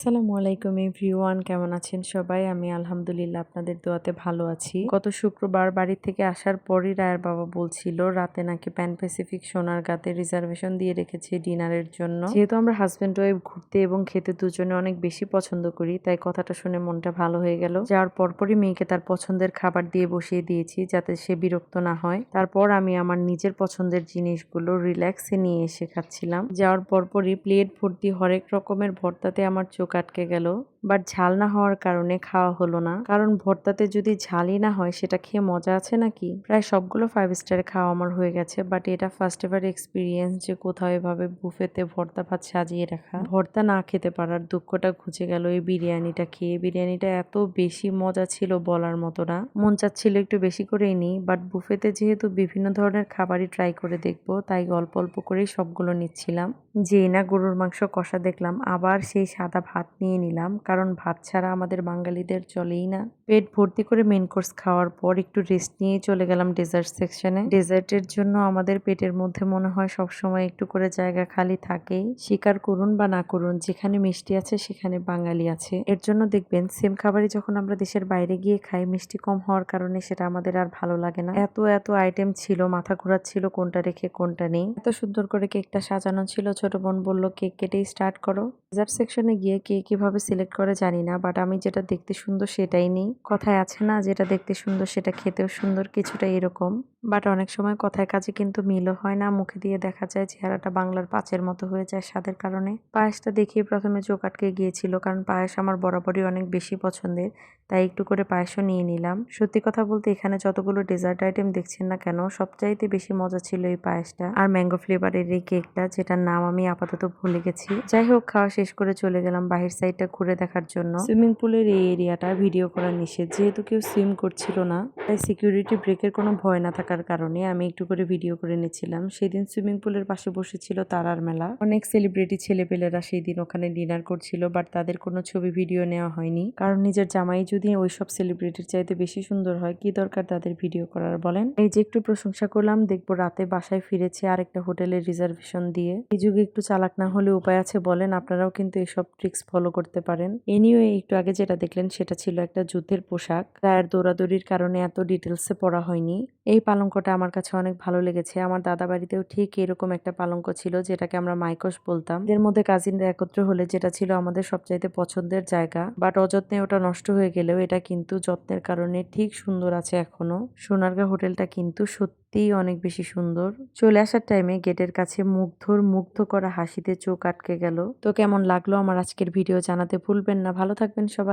আসসালামু আলাইকুম এভরিওয়ান, কেমন আছেন সবাই? আমি আলহামদুলিল্লাহ আপনাদের দোয়াতে ভালো আছি। গত শুক্রবার বাড়ি থেকে আসার পরই রায়ের বাবা বলছিল, রাতে নাকি প্যান প্যাসিফিক সোনার গাতে রিজার্ভেশন দিয়ে রেখেছে ডিনারের জন্য। যেহেতু আমরা হাজব্যান্ড ওয়াইফ ঘুরতে এবং খেতে দুজনে অনেক বেশি পছন্দ করি, তাই কথাটা শুনে মনটা ভালো হয়ে গেল। যাওয়ার পরপরই মেয়েকে তার পছন্দের খাবার দিয়ে বসিয়ে দিয়েছি যাতে সে বিরক্ত না হয়। তারপর আমি আমার নিজের পছন্দের জিনিসগুলো রিল্যাক্সে নিয়ে এসে খাচ্ছিলাম। যাওয়ার পরপরই প্লেট ভর্তি হরেক রকমের ভর্তাতে আমার চোখ আটকে গেল। বাট ঝাল না হওয়ার কারণে খাওয়া হলো না। কারণ ভর্তাতে যদি ঝালই না হয়, সেটা খেয়ে মজা আছে নাকি? প্রায় সবগুলো ফাইভ স্টারে খাওয়া আমার হয়ে গেছে বাট এটা ফার্স্ট এভার এক্সপিরিয়েন্স যে কোথাও এভাবে বুফেতে ভর্তা ভাত সাজিয়ে রাখা। ভর্তা না খেতে পারার দুঃখটা ঘুচে গেল এই বিরিয়ানিটা খেয়ে। বিরিয়ানিটা এত বেশি মজা ছিল বলার মতো না। মন চাচ্ছিল একটু বেশি করেই নিই বাট বুফেতে যেহেতু বিভিন্ন ধরনের খাবারই ট্রাই করে দেখব, তাই অল্প অল্প করেই সবগুলো নিচ্ছিলাম। যেই না গরুর মাংস কষা দেখলাম, আবার সেই সাদা ভাত নিয়ে নিলাম। কারণ ভাত ছাড়া আমাদের বাঙালিদের চলেই না। পেট ভর্তি করে মেন কোর্স খাওয়ার পর একটু রেস্ট নিয়ে চলে গেলাম ডেজার্ট সেকশনে ডেজার্টের জন্য আমাদের পেটের মধ্যে মনে হয় সবসময় একটু করে জায়গা খালি থাকেই। স্বীকার করুন বা না করুন, যেখানে মিষ্টি আছে সেখানে বাঙালি আছে। এর জন্য দেখবেন সেম খাবারই যখন আমরা দেশের বাইরে গিয়ে খাই, মিষ্টি কম হওয়ার কারণে সেটা আমাদের আর ভালো লাগে না। এত এত আইটেম ছিল, মাথা ঘোরাচ্ছিল, কোনটা রেখে কোনটা নেই। এত সুন্দর করে কেকটা সাজানো ছিল, ছোট বোন বলল কেক কেটেই স্টার্ট করো। ডেজার্ট সেকশনে গিয়ে কে কীভাবে সিলেক্ট করে জানি না বাট আমি যেটা দেখতে সুন্দর সেটাই নিই। কথায় আছে না, যেটা দেখতে সুন্দর সেটা খেতেও সুন্দর, কিছুটা এরকম। বাট অনেক সময় কথায় কাজে কিন্তু মিলও হয় না, মুখে দিয়ে দেখা যায় চেহারাটা বাংলার পাঁচের মতো হয়ে যায় স্বাদের কারণে। পায়েসটা দেখেই প্রথমে চোখ আটকে গিয়েছিল, কারণ পায়েস আমার বরাবরই অনেক বেশি পছন্দের। তাই একটু করে পায়েসও নিয়ে নিলাম। সত্যি কথা বলতে এখানে যতগুলো ডেজার্ট আইটেম দেখছেন না কেন, সবচাইতে বেশি মজা ছিল এই পায়েসটা আর ম্যাঙ্গো ফ্লেভারের এই কেকটা যেটার নাম আমি আপাতত ভুলে গেছি। যাই হোক, খাওয়া শেষ করে চলে গেলাম বাহির সাইডটা ঘুরে দেখার জন্য। সুইমিং পুলের এই এরিয়াটা ভিডিও করা নিষেধ, যেহেতু কেউ সুইম করছিল না, তাই সিকিউরিটি ব্রেকের কোনো ভয় না থাকার কারণে আমি একটু করে ভিডিও করে নিচ্ছিলাম। সেদিন সুইমিং পুলের পাশে বসেছিল তারার মেলা। অনেক সেলিব্রিটি ছেলেপেলেরা সেই দিন ওখানে ডিনার করছিল বাট তাদের কোনো ছবি ভিডিও নেওয়া হয়নি। কারণ নিজের জামাই ওইসব সেলিব্রিটির চাইতে বেশি সুন্দর হয়, কি দরকার তাদের ভিডিও করার বলেন? এই যে একটু প্রশংসা করলাম, দেখব রাতে বাসায় ফিরেছে আর একটা হোটেলের রিজার্ভেশন দিয়ে। এই যুগে একটু চালাক না হলে উপায় আছে বলেন, আপনারাও কিন্তু এসব ট্রিক্স ফলো করতে পারেন। এনিওয়ে একটু আগে যেটা দেখলেন, সেটা ছিল একটা যুদ্ধের পোশাক। তার দৌড়াদৌড়ির কারণে এত ডিটেলসে পড়া হয়নি। এই পালঙ্কটা আমার কাছে অনেক ভালো লেগেছে। আমার দাদা বাড়িতেও ঠিক এরকম একটা পালঙ্ক ছিল, যেটাকে আমরা মাইকস বলতাম। এর মধ্যে কাজিনরা একত্র হলে যেটা ছিল আমাদের সবচাইতে পছন্দের জায়গা। বাট অযত্নে ওটা নষ্ট হয়ে গেলেও এটা কিন্তু যত্নের কারণে ঠিক সুন্দর আছে এখনও। সোনারগাঁ হোটেলটা কিন্তু সত্যিই অনেক বেশি সুন্দর। চলে আসার টাইমে গেটের কাছে মুগ্ধর মুগ্ধ করা হাসিতে চোখ আটকে গেল। তো কেমন লাগল আমার আজকের ভিডিও জানাতে ভুলবেন না। ভালো থাকবেন সবাই।